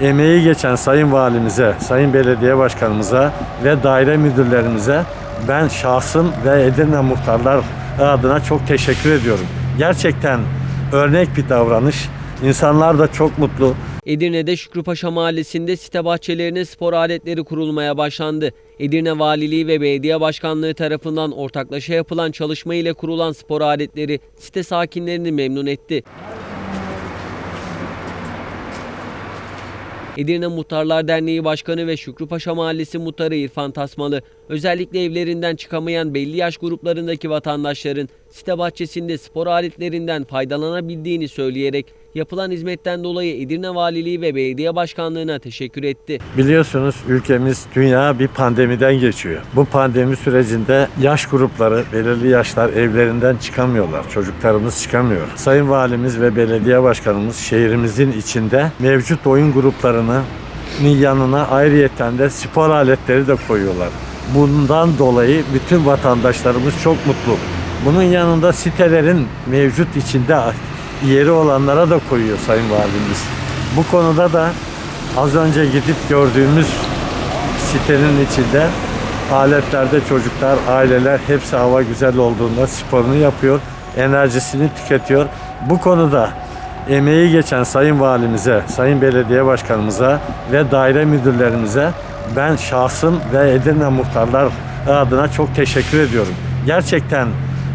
emeği geçen sayın valimize, sayın belediye başkanımıza ve daire müdürlerimize ben şahsım ve Edirne muhtarlar adına çok teşekkür ediyorum. Gerçekten örnek bir davranış. İnsanlar da çok mutlu. Edirne'de Şükrüpaşa Mahallesi'nde site bahçelerine spor aletleri kurulmaya başlandı. Edirne Valiliği ve Belediye Başkanlığı tarafından ortaklaşa yapılan çalışma ile kurulan spor aletleri site sakinlerini memnun etti. Edirne Muhtarlar Derneği Başkanı ve Şükrüpaşa Mahallesi Muhtarı İrfan Tasmalı, özellikle evlerinden çıkamayan belli yaş gruplarındaki vatandaşların site bahçesinde spor aletlerinden faydalanabildiğini söyleyerek yapılan hizmetten dolayı Edirne Valiliği ve Belediye Başkanlığı'na teşekkür etti. Biliyorsunuz ülkemiz, dünya bir pandemiden geçiyor. Bu pandemi sürecinde yaş grupları, belirli yaşlar evlerinden çıkamıyorlar. Çocuklarımız çıkamıyor. Sayın Valimiz ve Belediye Başkanımız şehrimizin içinde mevcut oyun gruplarının yanına ayrıyeten de spor aletleri de koyuyorlar. Bundan dolayı bütün vatandaşlarımız çok mutlu. Bunun yanında sitelerin mevcut içinde yeri olanlara da koyuyor Sayın Valimiz. Bu konuda da Az önce gidip gördüğümüz sitenin içinde aletlerde çocuklar, aileler hepsi hava güzel olduğunda sporunu yapıyor, enerjisini tüketiyor. Bu konuda emeği geçen Sayın Valimize, Sayın Belediye Başkanımıza ve daire müdürlerimize ben şahsım ve Edirne muhtarlar adına çok teşekkür ediyorum. Gerçekten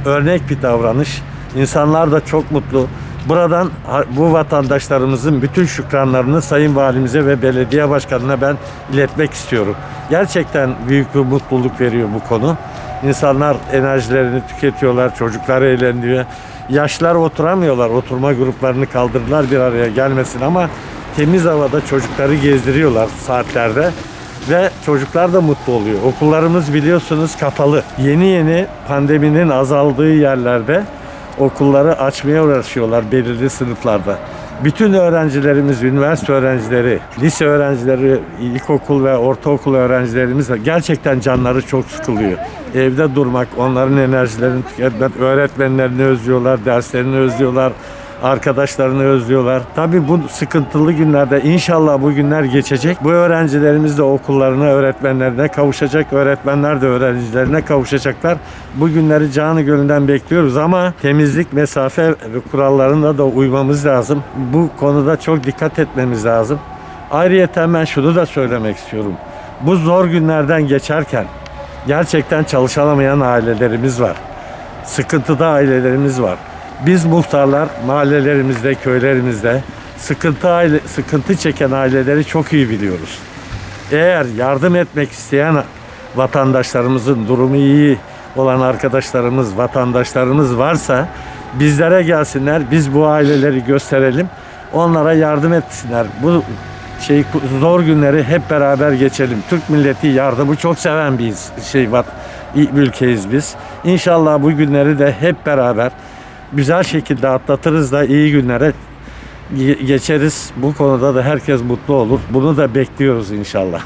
örnek bir davranış. İnsanlar da çok mutlu. Buradan bu vatandaşlarımızın bütün şükranlarını Sayın Valimize ve Belediye Başkanı'na ben iletmek istiyorum. Gerçekten büyük bir mutluluk veriyor bu konu. İnsanlar enerjilerini tüketiyorlar, çocuklar eğleniyor. Yaşlar oturamıyorlar, oturma gruplarını kaldırdılar bir araya gelmesin ama temiz havada çocukları gezdiriyorlar saatlerde ve çocuklar da mutlu oluyor. Okullarımız biliyorsunuz kapalı. Yeni yeni pandeminin azaldığı yerlerde okulları açmaya uğraşıyorlar belirli sınıflarda. Bütün öğrencilerimiz, üniversite öğrencileri, lise öğrencileri, ilkokul ve ortaokul öğrencilerimiz gerçekten canları çok sıkılıyor. Evde durmak, onların enerjilerini tüketmek, öğretmenlerini özlüyorlar, derslerini özlüyorlar, arkadaşlarını özlüyorlar. Tabii bu sıkıntılı günlerde inşallah bu günler geçecek. Bu öğrencilerimiz de okullarına, öğretmenlerine kavuşacak. Öğretmenler de öğrencilerine kavuşacaklar. Bu günleri canı gönülden bekliyoruz ama temizlik, mesafe kurallarına da uymamız lazım. Bu konuda çok dikkat etmemiz lazım. Ayrıca ben şunu da söylemek istiyorum. Bu zor günlerden geçerken gerçekten çalışamayan ailelerimiz var. Sıkıntıda ailelerimiz var. Biz muhtarlar mahallelerimizde, köylerimizde sıkıntı aile, sıkıntı çeken aileleri çok iyi biliyoruz. Eğer yardım etmek isteyen vatandaşlarımızın durumu iyi olan arkadaşlarımız, vatandaşlarımız varsa bizlere gelsinler. Biz bu aileleri gösterelim. Onlara yardım etsinler. Bu şey zor günleri hep beraber geçelim. Türk milleti yardımı çok seven bir şey var. ülkeyiz biz. İnşallah bu günleri de hep beraber güzel şekilde atlatırız da iyi günlere ge- geçeriz. Bu konuda da herkes mutlu olur. Bunu da bekliyoruz inşallah.